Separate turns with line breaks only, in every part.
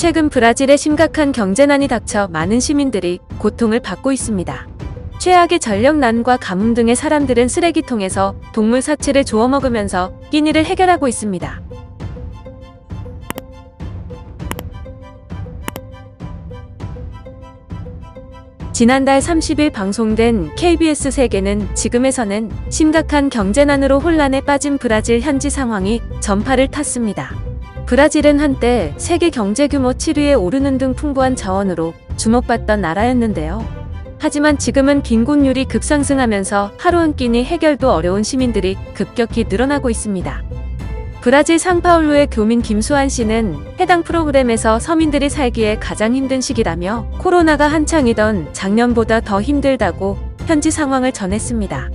최근 브라질에 심각한 경제난이 닥쳐 많은 시민들이 고통을 받고 있습니다. 최악의 전력난과 가뭄 등의 사람들은 쓰레기통에서 동물 사체를 주워 먹으면서 끼니를 해결하고 있습니다. 지난달 30일 방송된 KBS 세계는 지금에서는 심각한 경제난으로 혼란에 빠진 브라질 현지 상황이 전파를 탔습니다. 브라질은 한때 세계 경제 규모 7위에 오르는 등 풍부한 자원으로 주목받던 나라였는데요. 하지만 지금은 빈곤율이 급상승하면서 하루 한 끼니 해결도 어려운 시민들이 급격히 늘어나고 있습니다. 브라질 상파울루의 교민 김수환 씨는 해당 프로그램에서 서민들이 살기에 가장 힘든 시기라며 코로나가 한창이던 작년보다 더 힘들다고 현지 상황을 전했습니다.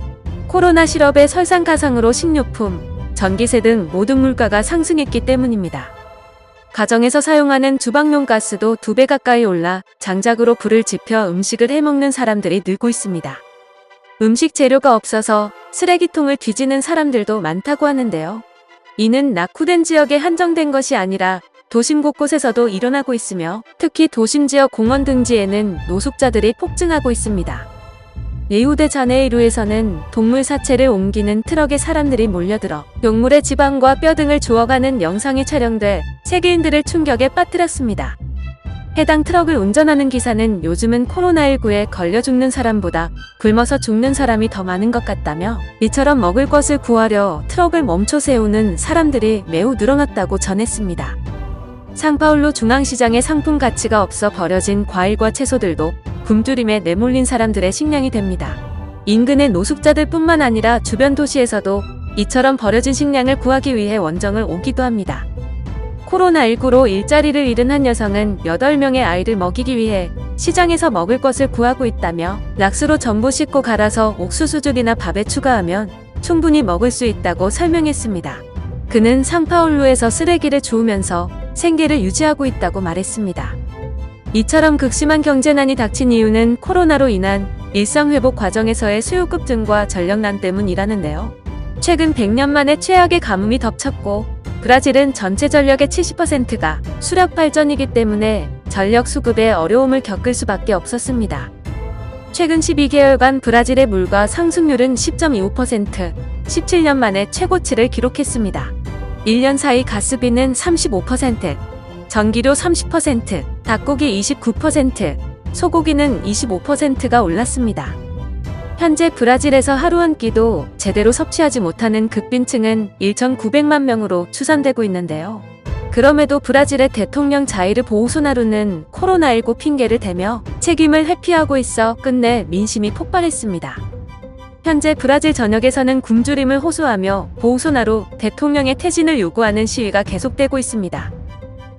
코로나 실업의 설상가상으로 식료품, 전기세 등 모든 물가가 상승했기 때문입니다. 가정에서 사용하는 주방용 가스도 두 배 가까이 올라 장작으로 불을 지펴 음식을 해먹는 사람들이 늘고 있습니다. 음식 재료가 없어서 쓰레기통을 뒤지는 사람들도 많다고 하는데요. 이는 낙후된 지역에 한정된 것이 아니라 도심 곳곳에서도 일어나고 있으며 특히 도심 지역 공원 등지에는 노숙자들이 폭증하고 있습니다. 예우대 자네이루에서는 동물 사체를 옮기는 트럭에 사람들이 몰려들어 동물의 지방과 뼈 등을 주워가는 영상이 촬영돼 세계인들을 충격에 빠뜨렸습니다. 해당 트럭을 운전하는 기사는 요즘은 코로나19에 걸려 죽는 사람보다 굶어서 죽는 사람이 더 많은 것 같다며 이처럼 먹을 것을 구하려 트럭을 멈춰 세우는 사람들이 매우 늘어났다고 전했습니다. 상파울로 중앙시장에 상품 가치가 없어 버려진 과일과 채소들도 굶주림에 내몰린 사람들의 식량이 됩니다. 인근의 노숙자들 뿐만 아니라 주변 도시에서도 이처럼 버려진 식량을 구하기 위해 원정을 오기도 합니다. 코로나19로 일자리를 잃은 한 여성은 8명의 아이를 먹이기 위해 시장에서 먹을 것을 구하고 있다며 락스로 전부 씻고 갈아서 옥수수죽이나 밥에 추가하면 충분히 먹을 수 있다고 설명했습니다. 그는 상파울루에서 쓰레기를 주우면서 생계를 유지하고 있다고 말했습니다. 이처럼 극심한 경제난이 닥친 이유는 코로나로 인한 일상회복 과정에서의 수요급 증과 전력난 때문이라는데요. 최근 100년 만에 최악의 가뭄이 덮쳤고 브라질은 전체 전력의 70%가 수력 발전이기 때문에 전력 수급에 어려움을 겪을 수밖에 없었습니다. 최근 12개월간 브라질의 물가 상승률은 10.25%, 17년 만에 최고치를 기록했습니다. 1년 사이 가스비는 35%, 전기료 30%, 닭고기 29%, 소고기는 25%가 올랐습니다. 현재 브라질에서 하루 한 끼도 제대로 섭취하지 못하는 극빈층은 1,900만 명으로 추산되고 있는데요. 그럼에도 브라질의 대통령 자이르 보우소나루는 코로나19 핑계를 대며 책임을 회피하고 있어 끝내 민심이 폭발했습니다. 현재 브라질 전역에서는 굶주림을 호소하며 보우소나루 대통령의 퇴진을 요구하는 시위가 계속되고 있습니다.